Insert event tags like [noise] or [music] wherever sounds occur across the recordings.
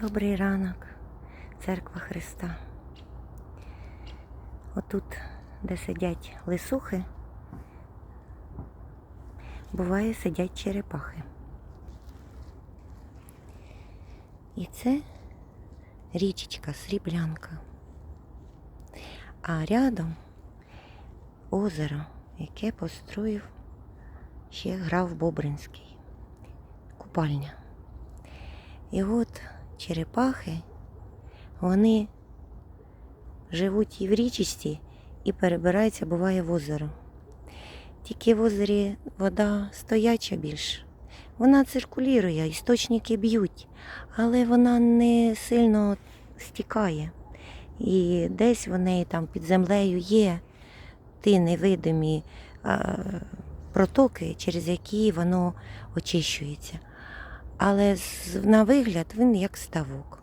Добрий ранок, церква Христа. Отут, де сидять лисухи, буває сидять черепахи. І це річечка Сріблянка. А рядом озеро, яке построїв ще грав Бобринський. Купальня. І от черепахи, вони живуть і в річці, і перебираються, буває, в озеро. Тільки в озері вода стояча більше. Вона циркулює, істочники б'ють, але вона не сильно стікає. І десь в неї там під землею є ті невидимі протоки, через які воно очищується. Але на вигляд він як ставок.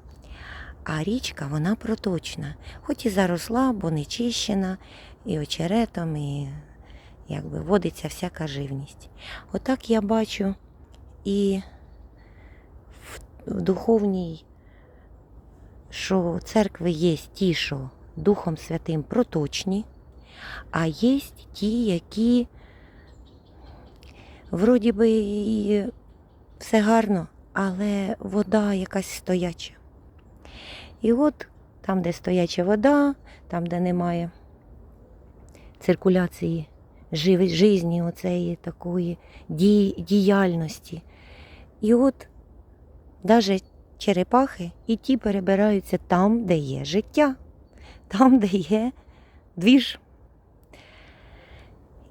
А річка вона проточна, хоч і заросла, бо не чищена, і очеретом, і якби водиться всяка живність. Отак я бачу і в, духовній, що церкви є ті, що Духом Святим проточні, а є ті, які вроді би і все гарно, але вода якась стояча. І от там, де стояча вода, там, де немає циркуляції жизні, оцеї такої діяльності. І от навіть черепахи і ті перебираються там, де є життя, там, де є двіж.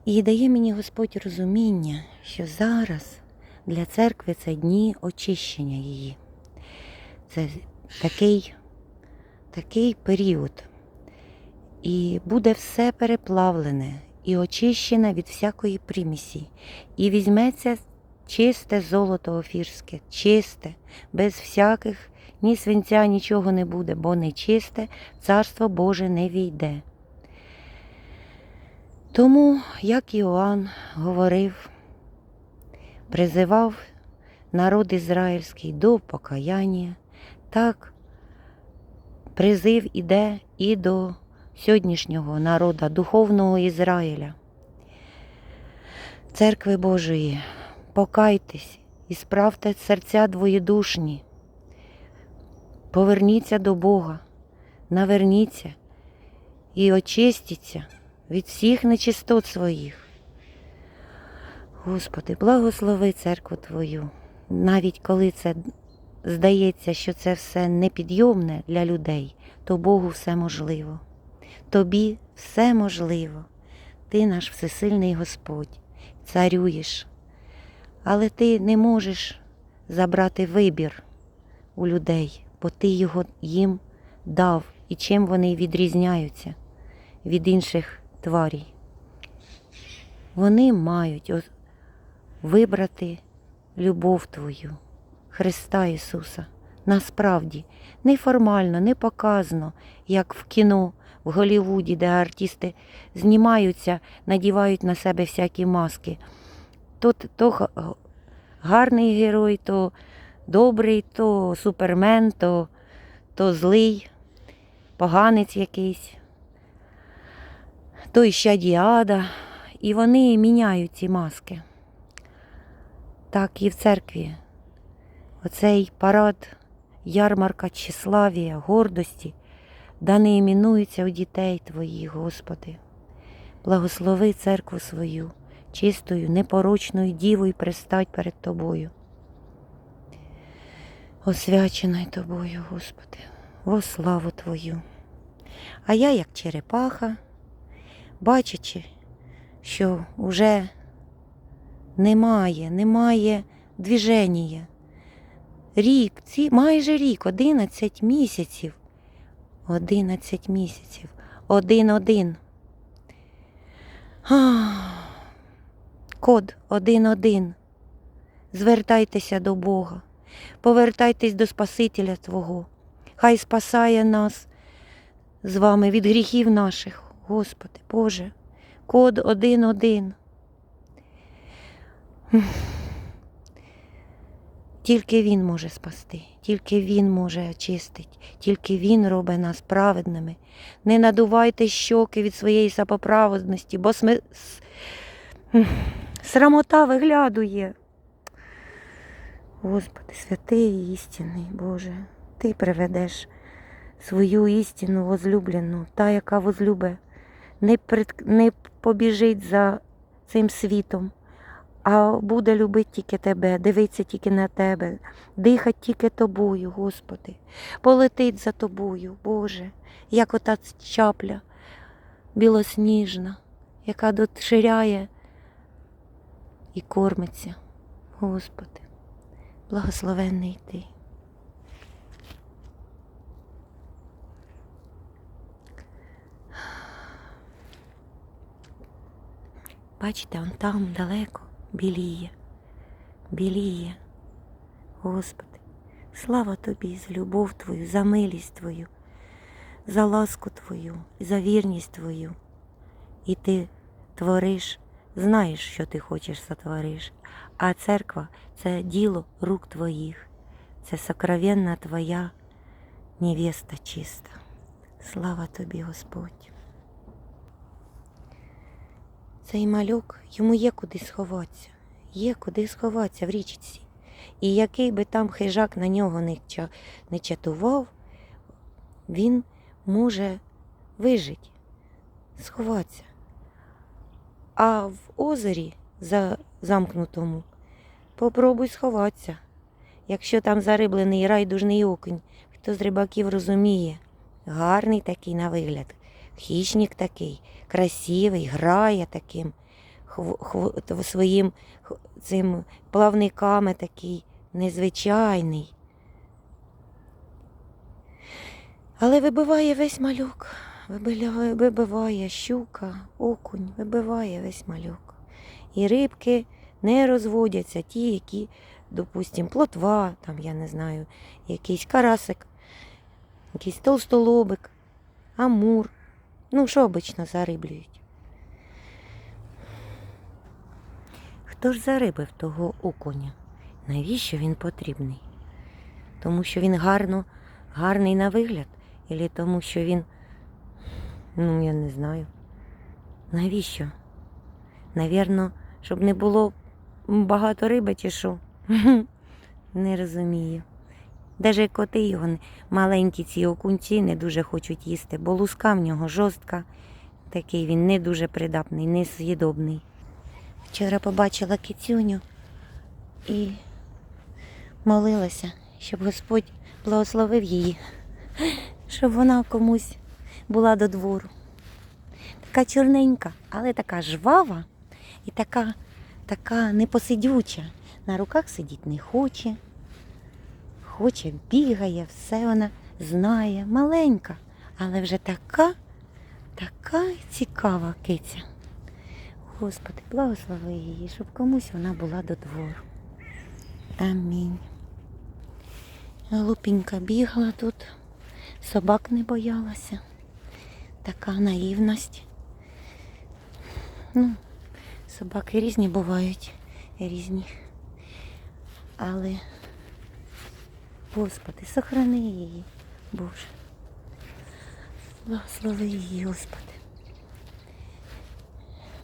І дає мені Господь розуміння, що зараз для церкви це дні очищення її. Це такий, такий період. І буде все переплавлене і очищене від всякої примісі. І візьметься чисте золото офірське, чисте, без всяких ні свинця, нічого не буде, бо нечисте царство Боже не війде. Тому, як Іоанн говорив, призивав народ ізраїльський до покаяння, так призив іде і до сьогоднішнього народа, духовного Ізраїля. Церкви Божої, покайтесь і справте серця двоєдушні, поверніться до Бога, наверніться і очистіться від всіх нечистот своїх. Господи, благослови церкву Твою, навіть коли це здається, що це все непідйомне для людей, то Богу все можливо. Тобі все можливо. Ти наш всесильний Господь, царюєш, але ти не можеш забрати вибір у людей, бо ти його їм дав і чим вони відрізняються від інших тварій. Вони мають вибрати любов Твою, Христа Ісуса. Насправді, не формально, не показано, як в кіно, в Голлівуді, де артисти знімаються, надівають на себе всякі маски. То, то гарний герой, то добрий, то супермен, то, то злий, поганець якийсь то діада, і вони міняють ці маски. Так і в церкві. Оцей парад ярмарка тщеславія, гордості, да не іменується у дітей твоїх, Господи. Благослови церкву свою, чистою, непорочною дівою пристать перед Тобою. Освяченою Тобою, Господи, во славу Твою. А я, як черепаха, бачачи, що вже немає, немає движення. Рік, ці, майже рік, 11 місяців. 11 місяців. Один-один. Код один-один. Звертайтеся до Бога. Повертайтесь до Спасителя Твого. Хай спасає нас з вами від гріхів наших. Господи, Боже, код один-один. Тільки Він може спасти, Тільки Він може очистити, тільки Він робить нас праведними. Не надувайте щоки від своєї самоправедності, бо сми... с- срамота виглядує. Господи, святий істинний Боже, Ти приведеш свою істину возлюблену, та, яка возлюбе, не, пред... не побіжить за цим світом, а буде любити тільки тебе, дивитися тільки на тебе, дихати тільки тобою, Господи, полетить за тобою, Боже, як ота чапля білосніжна, яка доширяє і кормиться, Господи, благословенний Ти. Бачите, он там далеко біліє, біліє. Господи, слава Тобі за любов Твою, за милість Твою, за ласку Твою, за вірність Твою. І ти твориш, знаєш, що ти хочеш сотвориш. А церква це діло рук Твоїх, це сокровенна Твоя невеста чиста. Слава Тобі, Господь. Цей малюк, йому є куди сховатися, є куди сховатися в річці. І який би там хижак на нього не, ча- не чатував, він може вижити, сховатися. А в озері за замкнутому попробуй сховатися. Якщо там зариблений райдужний окунь, хто з рибаків розуміє, гарний такий на вигляд, хищник такий, красивий, грає таким своїм цим плавниками такий незвичайний. Але вибиває весь малюк, вибиває, щука, окунь, вибиває весь малюк. І рибки не розводяться, ті, які, допустим, плотва, там, я не знаю, якийсь карасик, якийсь толстолобик, амур. Ну, що обично зариблюють? Хто ж зарибив того окуня? Навіщо він потрібний? Тому що він гарно, гарний на вигляд, Ілі тому що він, ну, я не знаю. Навіщо? Навірно, щоб не було багато риби що? [laughs] Не розумію. Даже коти його маленькі ці окунці не дуже хочуть їсти, бо луска в нього жорстка, такий він не дуже придатний, не з'їдобний. Вчора побачила кицюню і молилася, щоб Господь благословив її, щоб вона комусь була до двору. Така чорненька, але така жвава і така, така непосидюча. На руках сидіти не хоче. Хоче, бігає, все вона знає, маленька, але вже така, така цікава киця. Господи, благослови її, щоб комусь вона була до двору. Амінь. Лупінька бігала тут, собак не боялася. Така наївність. Ну, собаки різні бувають, різні. Але, Господи, сохрани її, Боже. Благослови її, Господи.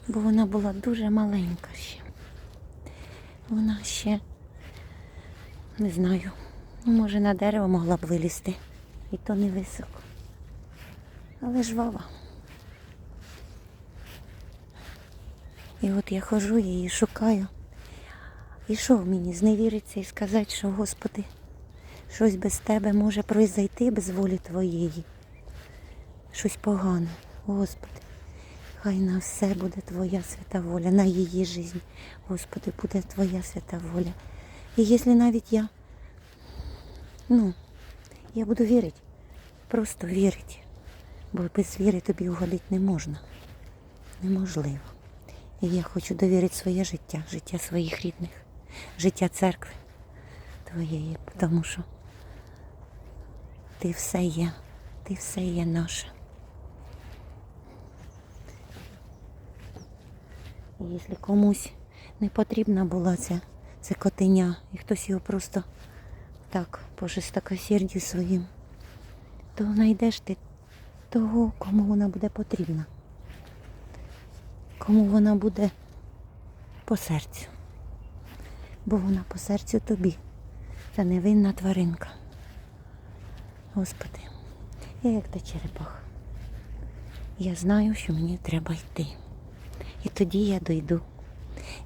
Бо вона була дуже маленька ще. Вона ще, не знаю, може на дерево могла б вилізти. І то не високо. Але жвава. І от я хожу її шукаю. І що в мені зневіриться і сказати, що, Господи, щось без тебе може произойти без волі Твоєї. Щось погане, Господи. Хай на все буде Твоя свята воля, на її життя. Господи, буде Твоя свята воля. І якщо навіть я, ну, я буду вірити, просто вірити. Бо без віри тобі угодити не можна. Неможливо. І я хочу довірити своє життя, життя своїх рідних, життя церкви твоєї, тому що ти все є, ти все є наше. І якщо комусь не потрібна була ця, це котеня, і хтось його просто так по жестокосердю своїм, то знайдеш ти того, кому вона буде потрібна. Кому вона буде по серцю. Бо вона по серцю тобі. Та невинна тваринка. Господи, я як та черепаха. Я знаю, що мені треба йти. І тоді я дойду.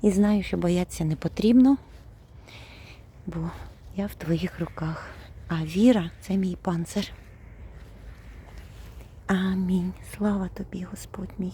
І знаю, що боятися не потрібно, бо я в твоїх руках. А віра це мій панцир. Амінь. Слава тобі, Господь мій.